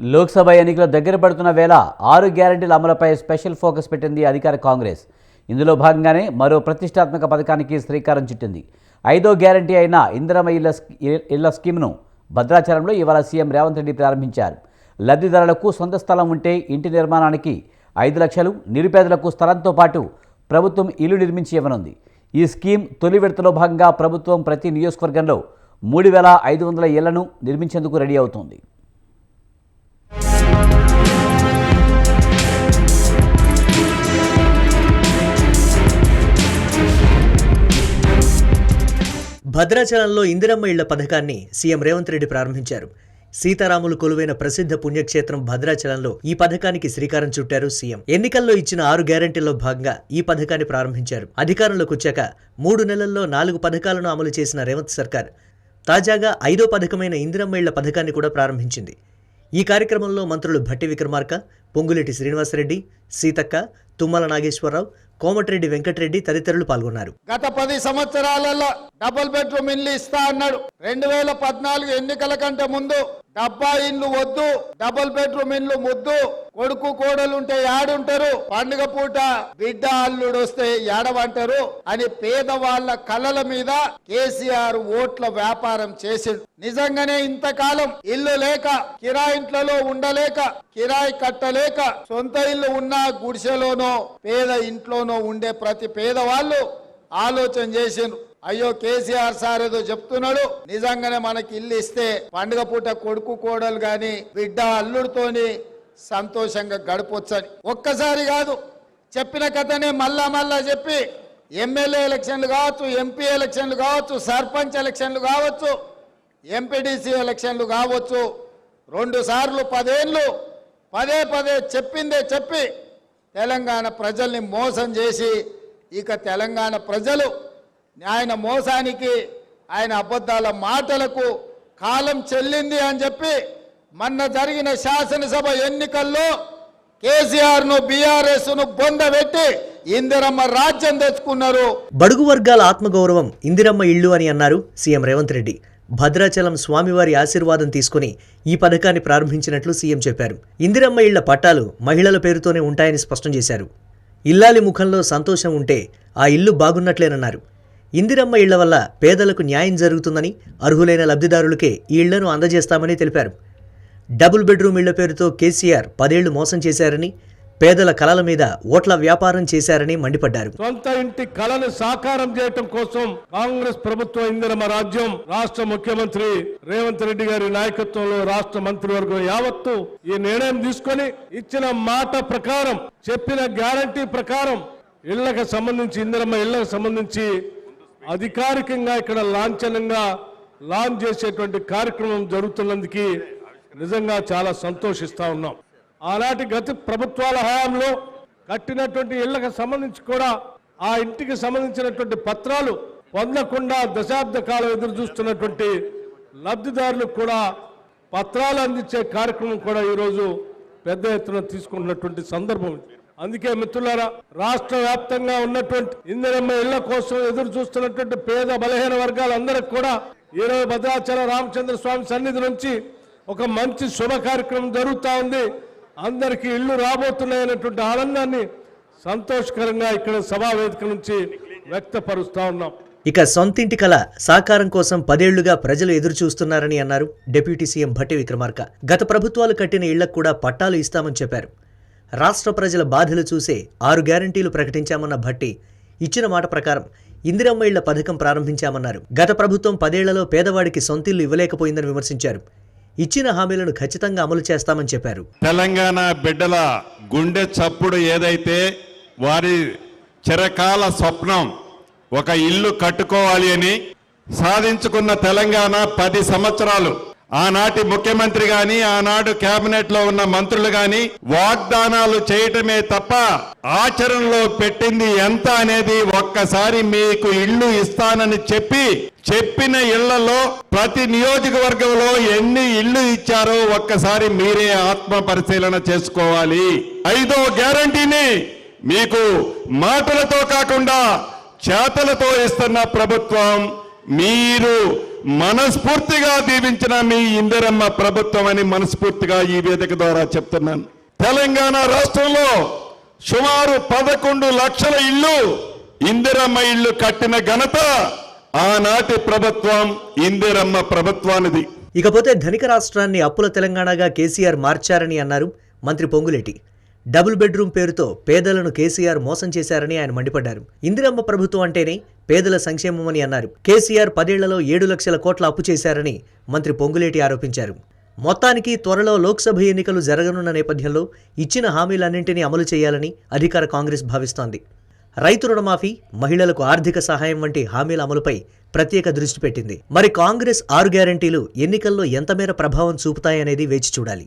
లోక్సభ ఎన్నికలు దగ్గర పడుతున్న వేళ ఆరు గ్యారంటీల అమలుపై స్పెషల్ ఫోకస్ పెట్టింది అధికార కాంగ్రెస్. ఇందులో భాగంగానే మరో ప్రతిష్టాత్మక పథకానికి శ్రీకారం చుట్టింది. ఐదో గ్యారంటీ అయిన ఇందిరమ ఇళ్ళ ఇళ్ళ స్కీమ్ను భద్రాచలంలో ఇవాళ సీఎం రేవంత్ రెడ్డి ప్రారంభించారు. లబ్ధిదారులకు సొంత స్థలం ఉంటే ఇంటి నిర్మాణానికి ఐదు లక్షలు నిరుపేదలకు స్థలంతో పాటు ప్రభుత్వం ఇల్లు నిర్మించి ఇవ్వనుంది. ఈ స్కీమ్ తొలి విడతలో భాగంగా ప్రభుత్వం ప్రతి నియోజకవర్గంలో మూడు వేల ఐదు వందల ఇళ్ళను నిర్మించేందుకు రెడీ అవుతోంది. భద్రాచలంలో ఇందిరమ్మ ఇళ్ళ పథకాన్ని సీఎం రేవంత్ రెడ్డి ప్రారంభించారు. సీతారాములు కొలువైన ప్రసిద్ధ పుణ్యక్షేత్రం భద్రాచలంలో ఈ పథకానికి శ్రీకారం చుట్టారు సీఎం. ఎన్నికల్లో ఇచ్చిన ఆరు గ్యారెంటీల్లో భాగంగా ఈ పథకాన్ని ప్రారంభించారు. అధికారంలోకి వచ్చాక మూడు నెలల్లో నాలుగు పథకాలను అమలు చేసిన రేవంత్ సర్కార్ తాజాగా ఐదో పథకమైన ఇందిరమ్మ ఇళ్ళ పథకాన్ని కూడా ప్రారంభించింది. ఈ కార్యక్రమంలో మంత్రులు భట్టి విక్రమార్క పొంగులేటి శ్రీనివాసరెడ్డి సీతక్క తుమ్మల నాగేశ్వరరావు కోమటిరెడ్డి వెంకటరెడ్డి తదితరులు పాల్గొన్నారు. గత పది సంవత్సరాలలో డబుల్ బెడ్రూమ్ ఇల్లు ఇస్తా అన్నాడు. రెండు వేల పద్నాలుగు ఎన్నికల కంటే ముందు డబ్బా ఇండ్లు వద్దు డబుల్ బెడ్రూమ్ ఇండ్లు ముద్దు. కొడుకు కోడలు ఉంటే యాడుంటారు. పండుగ పూట బిడ్డ అల్లుడు వస్తే ఏడవంటారు అని పేదవాళ్ళ కళ్ళల మీద కేసీఆర్ ఓట్ల వ్యాపారం చేసిండు. నిజంగానే ఇంతకాలం ఇల్లు లేక కిరాయి ఇంట్లలో ఉండలేక కిరాయి కట్టలేక సొంత ఇల్లు ఉన్న గుడిసెలోనో పేద ఇంట్లోనో ఉండే ప్రతి పేదవాళ్ళు ఆలోచన చేసిండ్రు. అయ్యో కేసీఆర్ సార్ ఏదో చెప్తున్నాడు. నిజంగానే మనకి ఇల్లు ఇస్తే పండుగ పూట కొడుకు కోడలు గాని బిడ్డ అల్లుడితోని సంతోషంగా గడపొచ్చని. ఒక్కసారి కాదు చెప్పిన కథనే మళ్ళా మళ్ళా చెప్పి ఎమ్మెల్యే ఎలక్షన్లు కావచ్చు ఎంపీ ఎలక్షన్లు కావచ్చు సర్పంచ్ ఎలక్షన్లు కావచ్చు ఎంపీడీసీ ఎలక్షన్లు కావచ్చు రెండు సార్లు పదేళ్ళు పదే పదే చెప్పిందే చెప్పి తెలంగాణ ప్రజల్ని మోసం చేసి ఇక తెలంగాణ ప్రజలు ఆయన మోసానికి ఆయన అబద్ధాల మాటలకు కాలం చెల్లింది అని చెప్పి మొన్న జరిగిన శాసనసభ ఎన్నికల్లో కేసీఆర్ను బీఆర్ఎస్ను బొందబెట్టి ఇందిరమ్మ రాజ్యం తెచ్చుకున్నారు. బడుగు వర్గాల ఆత్మగౌరవం ఇందిరమ్మ ఇళ్ళు అని అన్నారు సీఎం రేవంత్ రెడ్డి. భద్రాచలం స్వామివారి ఆశీర్వాదం తీసుకుని ఈ పథకాన్ని ప్రారంభించినట్లు సీఎం చెప్పారు. ఇందిరమ్మ ఇళ్ళ పట్టాలు మహిళల పేరుతోనే ఉంటాయని స్పష్టం చేశారు. ఇల్లాలి ముఖంలో సంతోషం ఉంటే ఆ ఇల్లు బాగున్నట్లేనన్నారు. ఇందిరమ్మ ఇళ్ళ వల్ల పేదలకు న్యాయం జరుగుతుందని అర్హులైన లబ్ధిదారులకే ఈ ఇళ్ళను అందజేస్తామని తెలిపారు. డబుల్ బెడ్రూమ్ ఇళ్ళ పేరుతో కేసీఆర్ పదేళ్ళు మోసం చేశారని పేదల కలల మీద ఓట్ల వ్యాపారం చేశారని మండిపడ్డారు. సొంత ఇంటి కళను సాకారం చేయటం కోసం కాంగ్రెస్ ప్రభుత్వ ఇందిరమ రాజ్యం రాష్ట్ర ముఖ్యమంత్రి రేవంత్ రెడ్డి గారి నాయకత్వంలో రాష్ట్ర మంత్రివర్గం యావత్తు ఈ నిర్ణయం తీసుకొని ఇచ్చిన మాట ప్రకారం చెప్పిన గ్యారంటీ ప్రకారం ఇళ్ళకు సంబంధించి ఇందిరమ్మ ఇళ్ళకు సంబంధించి అధికారికంగా ఇక్కడ లాంఛనంగా లాంచ్ చేసేటువంటి కార్యక్రమం జరుగుతున్నందుకు నిజంగా చాలా సంతోషిస్తా ఉన్నాం. ఆనాటి గత ప్రభుత్వాల హయాంలో కట్టినటువంటి ఇళ్ళకు సంబంధించి కూడా ఆ ఇంటికి సంబంధించినటువంటి పత్రాలు పొందకుండా దశాబ్ద కాలం ఎదురు చూస్తున్నటువంటి లబ్ధిదారులకు కూడా పత్రాలు అందించే కార్యక్రమం కూడా ఈరోజు పెద్ద ఎత్తున తీసుకుంటున్నటువంటి సందర్భం. అందుకే మిత్రులారా రాష్ట్ర వ్యాప్తంగా ఉన్నటువంటి ఇందిరమ్మ ఇళ్ళ కోసం ఎదురు చూస్తున్నటువంటి పేద బలహీన వర్గాలందరికి కూడా ఈరోజు భద్రాచల రామచంద్ర స్వామి సన్నిధి నుంచి ఒక మంచి శుభ కార్యక్రమం జరుగుతూ ఉంది. అందరికీ ఇల్లు రాబోతున్నాయనేటువంటి ఆనందాన్ని సంతోషకరంగా ఇక్కడ సభావేదిక నుంచి వ్యక్తపరుస్తా ఉన్నాం. ఇక సొంతింటి కల సాకారం కోసం పదేళ్ళుగా ప్రజలు ఎదురు చూస్తున్నారని అన్నారు. Deputy CM Bhatti Vikramarka. గత ప్రభుత్వాలు కట్టిన ఇళ్ళకు కూడా పట్టాలు ఇస్తామని చెప్పారు. రాష్ట్ర ప్రజల బాధలు చూసే ఆరు గ్యారంటీలు ప్రకటించామన్న భట్టి ఇచ్చిన మాట ప్రకారం ఇందిరమ్మ ఇళ్ళ పథకం ప్రారంభించామన్నారు. గత ప్రభుత్వం పదేళ్ళలో పేదవాడికి సొంతిల్లు ఇవ్వలేకపోయిందని విమర్శించారు. ఇచ్చిన హామీలను ఖచ్చితంగా అమలు చేస్తామని చెప్పారు. తెలంగాణ బిడ్డల గుండె చప్పుడు ఏదైతే వారి చిరకాల స్వప్నం ఒక ఇల్లు కట్టుకోవాలి అని సాధించుకున్న తెలంగాణ పది సంవత్సరాలు ఆనాటి ముఖ్యమంత్రి గాని ఆనాడు కేబినెట్లో ఉన్న మంత్రులు గాని వాగ్దానాలు చేయటమే తప్ప ఆచరణలో పెట్టింది ఎంత అనేది ఒక్కసారి మీకు ఇల్లు ఇస్తానని చెప్పి చెప్పిన ఇళ్ళలో ప్రతి నియోజకవర్గంలో ఎన్ని ఇల్లు ఇచ్చారో ఒక్కసారి మీరే ఆత్మ పరిశీలన చేసుకోవాలి. ఐదో గ్యారంటీని మీకు మాటలతో కాకుండా చేతలతో ఇస్తున్న ప్రభుత్వం మీరు మనస్ఫూర్తిగా దీవించిన మీ ఇందిరమ్మ ప్రభుత్వం అని మనస్ఫూర్తిగా ఈ వేదిక ద్వారా చెప్తున్నాను. తెలంగాణ రాష్ట్రంలో సుమారు పదకొండు లక్షల ఇళ్ళు ఇందిరమ్మ ఇళ్ళు కట్టిన ఘనత ఆనాటి ప్రభుత్వం ఇందిరమ్మ ప్రభుత్వానిది. ఇకపోతే ధనిక రాష్ట్రాన్ని అప్పుల తెలంగాణగా కేసీఆర్ మార్చారని అన్నారు మంత్రి పొంగులేటి. డబుల్ బెడ్రూమ్ పేరుతో పేదలను కేసీఆర్ మోసం చేశారని ఆయన మండిపడ్డారు. ఇందిరమ్మ ప్రభుత్వం అంటేనే పేదల సంక్షేమమని అన్నారు. కేసీఆర్ పదేళ్ళలో ఏడు లక్షల కోట్ల అప్పు చేశారని మంత్రి పొంగులేటి ఆరోపించారు. మొత్తానికి త్వరలో లోక్సభ ఎన్నికలు జరగనున్న నేపథ్యంలో ఇచ్చిన హామీలన్నింటినీ అమలు చేయాలని అధికార కాంగ్రెస్ భావిస్తోంది. రైతు రుణమాఫీ మహిళలకు ఆర్థిక సహాయం వంటి హామీల అమలుపై ప్రత్యేక దృష్టి పెట్టింది. మరి కాంగ్రెస్ ఆరు గ్యారంటీలు ఎన్నికల్లో ఎంతమేర ప్రభావం చూపుతాయనేది వేచి చూడాలి.